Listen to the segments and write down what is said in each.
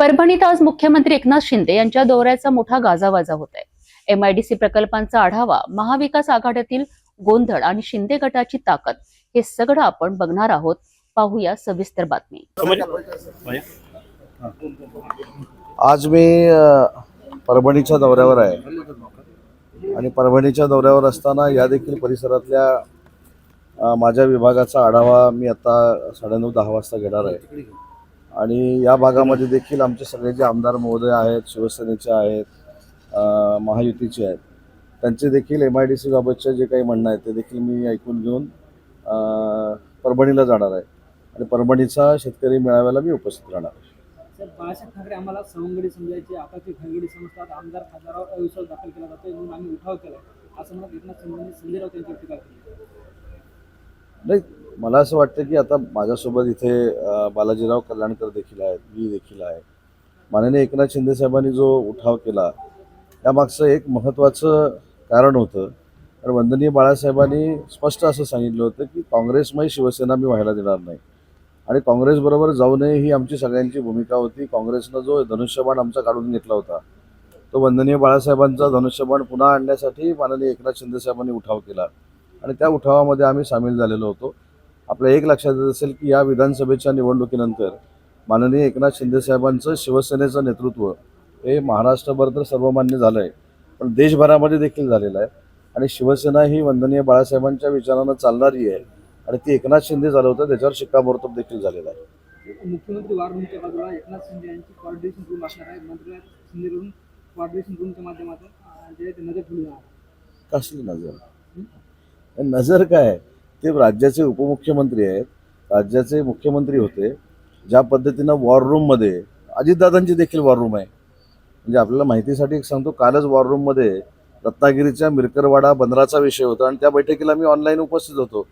परभणीत आज मुख्यमंत्री एकनाथ शिंदे यांच्या दौऱ्याचा मोठा गाजावाजा होत आहे. एमआयडीसी प्रकल्पांचा आढावा महाविकास आघाडीतील गोंधळ आणि शिंदे गटाची ताकद हे सगळं आपण बघणार आहोत. पाहूया सविस्तर बातमी. आज मी परभणीच्या दौऱ्यावर आहे. आणि परभणीच्या दौऱ्यावर असताना या देखील परिसरातल्या माझ्या विभागाचा आढावा मी आता साडेनऊ दहा वाजता घेणार आहे. आणि या भागामध्ये देखील आमचे सगळे जे आमदार महोदय आहेत शिवसेनेचे आहेत महायुतीचे आहेत त्यांचे देखील एम आय डी सीबाबतचे जे काही म्हणणं आहे ते देखील मी ऐकून घेऊन परभणीला जाणार आहे. आणि परभणीचा शेतकरी मेळाव्याला मी उपस्थित राहणार आहे. बाळासाहेब ठाकरे आम्हाला सवंगडी घनगडी समजतात आमदार खासदारावर अविश्वास दाखल केला म्हणून आम्ही उठाव असं म्हणत एकनाथ संजय राऊत टीका केली नाही मला असं वाटतं की आता माझ्यासोबत इथे बालाजीराव कल्याणकर देखील आहेत मी देखील आहे. माननीय एकनाथ शिंदे साहेबांनी जो उठाव केला त्यामागचं एक महत्त्वाचं कारण होतं. तर वंदनीय बाळासाहेबांनी स्पष्ट असं सांगितलं होतं की काँग्रेसमय शिवसेना मी व्हायला देणार नाही. आणि काँग्रेसबरोबर जाऊ नये ही आमची सगळ्यांची भूमिका होती. काँग्रेसनं जो धनुष्यबाण आमचा काढून घेतला होता तो वंदनीय बाळासाहेबांचा धनुष्यबाण पुन्हा आणण्यासाठी माननीय एकनाथ शिंदे साहेबांनी उठाव केला. आणि त्या उठावामध्ये आम्ही सामील झालेलो होतो. आपल्या एक लक्षात येत असेल की या विधानसभेच्या निवडणुकीनंतर माननीय एकनाथ शिंदे साहेबांचं शिवसेनेचं नेतृत्व हे महाराष्ट्रभर तर सर्वमान्य झालं आहे पण देशभरामध्ये देखील झालेलं आहे. आणि शिवसेना ही वंदनीय बाळासाहेबांच्या विचारानं चालणारी आहे. आणि ती एकनाथ शिंदे चालवतं त्याच्यावर शिक्कामोर्तब देखील झालेला आहे. मुख्यमंत्री बाजूला एकनाथ शिंदे यांची कोऑर्डिनेशन रूम असणार आहे. मंत्रालयात शिंदे रूम कोऑर्डिनेशन रूमच्या माध्यमातून नजर ठेवली. कसली नजर? नजर काय? ते राज्याचे उपमुख्यमंत्री आहेत. राज्याचे मुख्यमंत्री होते. ज्या पद्धतीनं वॉर रूममध्ये अजितदादांची देखील वॉर रूम आहे. म्हणजे आपल्याला माहितीसाठी एक सांगतो कालच वॉर रूममध्ये रत्नागिरीच्या मिरकरवाडा बंदराचा विषय होता आणि त्या बैठकीला मी ऑनलाईन उपस्थित होतो.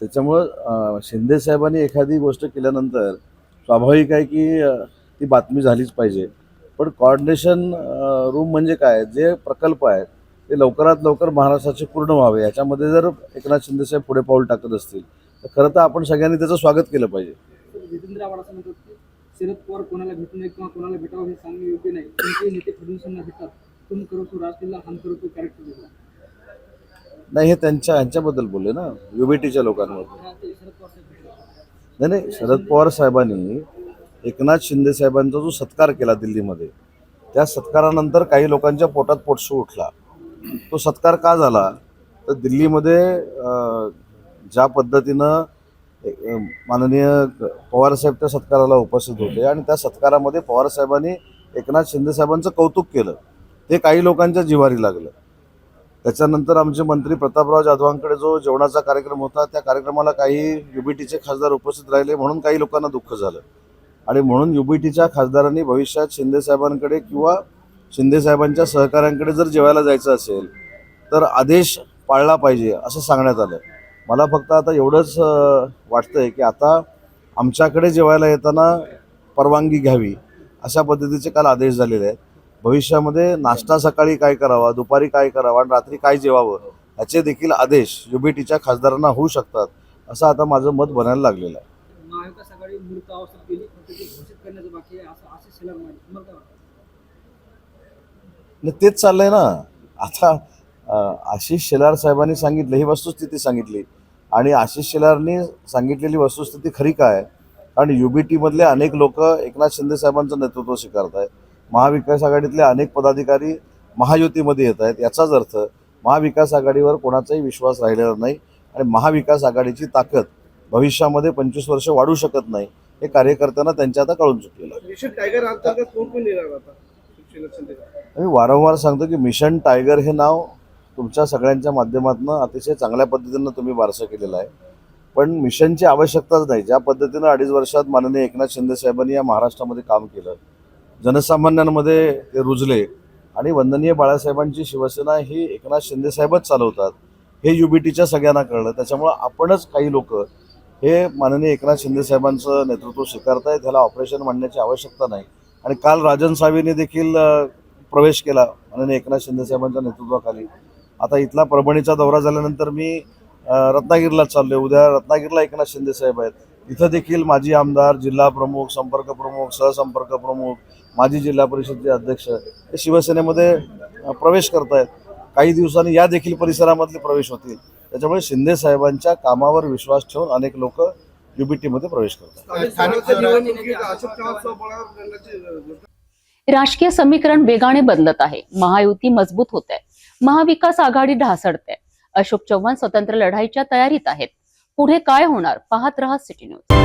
त्याच्यामुळं शिंदेसाहेबांनी शिंदे साहेबांनी एखादी गोष्ट केल्यानंतर स्वाभाविक आहे की ती बातमी झालीच पाहिजे. पण कॉर्डिनेशन रूम म्हणजे काय? जे प्रकल्प आहेत ते लवकरात लवकर महाराष्ट्राचे पूर्ण व्हावे. याच्यामध्ये जर एकनाथ शिंदेसाहेब पुढे पाऊल टाकत असतील तर खरं तर आपण सगळ्यांनी त्याचं स्वागत केलं पाहिजे. तर जितेंद्र आव्हाड असं म्हणतात की शरद पवार कोणाला भेटू नये किंवा कोणाला भेटावं हे सांगणे योग्य नाही. नेते फडणवीसांना भेटतात. तुम करो तो राजकीयला हम करो तो कॅरेक्टर नाही हे त्यांच्या ह्यांच्याबद्दल बोलले ना युबीटीच्या लोकांवर. नाही नाही शरद पवार साहेबांनी एकनाथ शिंदे साहेबांचा जो सत्कार केला दिल्लीमध्ये त्या सत्कारानंतर काही लोकांच्या पोटात पोटसू उठला तो सत्कार का झाला? तर दिल्लीमध्ये ज्या पद्धतीनं माननीय पवारसाहेब त्या सत्काराला उपस्थित होते आणि त्या सत्कारामध्ये पवारसाहेबांनी एकनाथ शिंदे साहेबांचं कौतुक केलं. ते काही लोकांच्या जिवारी लागलं. त्याच्यानंतर आमचे मंत्री प्रतापराव जाधवांकडे जो जेवणाचा कार्यक्रम होता त्या कार्यक्रमाला काही युबीटीचे खासदार उपस्थित राहिले म्हणून काही लोकांना दुःख झालं. आणि म्हणून युबीटीच्या खासदारांनी भविष्यात शिंदे साहेबांकडे किंवा शिंदे साहेबांच्या सहकाऱ्यांकडे जर जेवायला जायचं असेल तर आदेश पाळला पाहिजे असं सांगण्यात आलं मला फक्त आता एवढंच वाटतं वाटतंय की आता आमच्याकडे जेवायला येताना परवानगी घ्यावी अशा पद्धतीचे काल आदेश झालेले आहेत. भविष्यामध्ये नाश्ता सकाळी काय करावा दुपारी काय करावा आणि रात्री काय जेवावं याचे देखील आदेश युबीटीच्या खासदारांना होऊ शकतात असं आता माझं मत बनायला लागलेलं आहे. आणि तेच चाललंय ना. आता आशिष शेलार साहेबांनी सांगितलं ही वस्तुस्थिती सांगितली. आणि आशिष शेलारनी सांगितलेली वस्तुस्थिती खरी काय? कारण युबीटीमधले अनेक लोक एकनाथ शिंदे साहेबांचं नेतृत्व स्वीकारत आहेत महाविकास आघाडीतले अनेक पदाधिकारी महायुतीमध्ये येत आहेत याचाच अर्थ महाविकास आघाडीवर कोणाचाही विश्वास राहिलेला नाही आणि महाविकास आघाडीची ताकद भविष्यामध्ये पंचवीस वर्ष वाढू शकत नाही हे कार्यकर्त्यांना त्यांच्या आता कळून चुकलेलं मी वारंवार सांगतो की मिशन टायगर हे नाव तुमच्या सगळ्यांच्या माध्यमातून अतिशय चांगल्या पद्धतीनं तुम्ही वारसा केलेला आहे. पण मिशनची आवश्यकताच नाही. ज्या पद्धतीनं अडीच वर्षात माननीय एकनाथ शिंदे साहेबांनी या महाराष्ट्रामध्ये काम केलं जनसामान्यांमध्ये ते रुजले आणि वंदनीय बाळासाहेबांची शिवसेना ही एकनाथ शिंदे साहेबच चालवतात हे युबीटीच्या सगळ्यांना कळलं. त्याच्यामुळं आपणच काही लोक हे माननीय एकनाथ शिंदे साहेबांचं नेतृत्व स्वीकारताय त्याला ऑपरेशन म्हणण्याची आवश्यकता नाही. आणि काल राजन साहेबांनी देखील प्रवेश केला माननीय एकनाथ शिंदे साहेबांच्या नेतृत्वाखाली. आता इथला परभणीचा दौरा झाल्यानंतर मी रत्नागिरीला चाललोय. उद्या रत्नागिरीला एकनाथ शिंदे साहेब आहेत. इथं देखील माजी आमदार जिल्हा प्रमुख संपर्क प्रमुख सहसंपर्क प्रमुख माजी जिल्हा परिषदचे अध्यक्ष हे शिवसेनेमध्ये प्रवेश प्रवेश करतायत. काही दिवसांनी या देखील परिसरामधले प्रवेश होतील. त्याच्यामुळे शिंदे साहेबांच्या कामावर विश्वास ठेवून अनेक लोक युबीटीमध्ये प्रवेश करतात. राजकीय समीकरण वेगाने बदलत आहे. महायुती मजबूत होत. आहे महाविकास आघाडी ढासळते. अशोक चव्हाण स्वतंत्र लढाईच्या तयारीत आहेत. पुढे काय होणार? पाहत रहा सिटी न्यूज.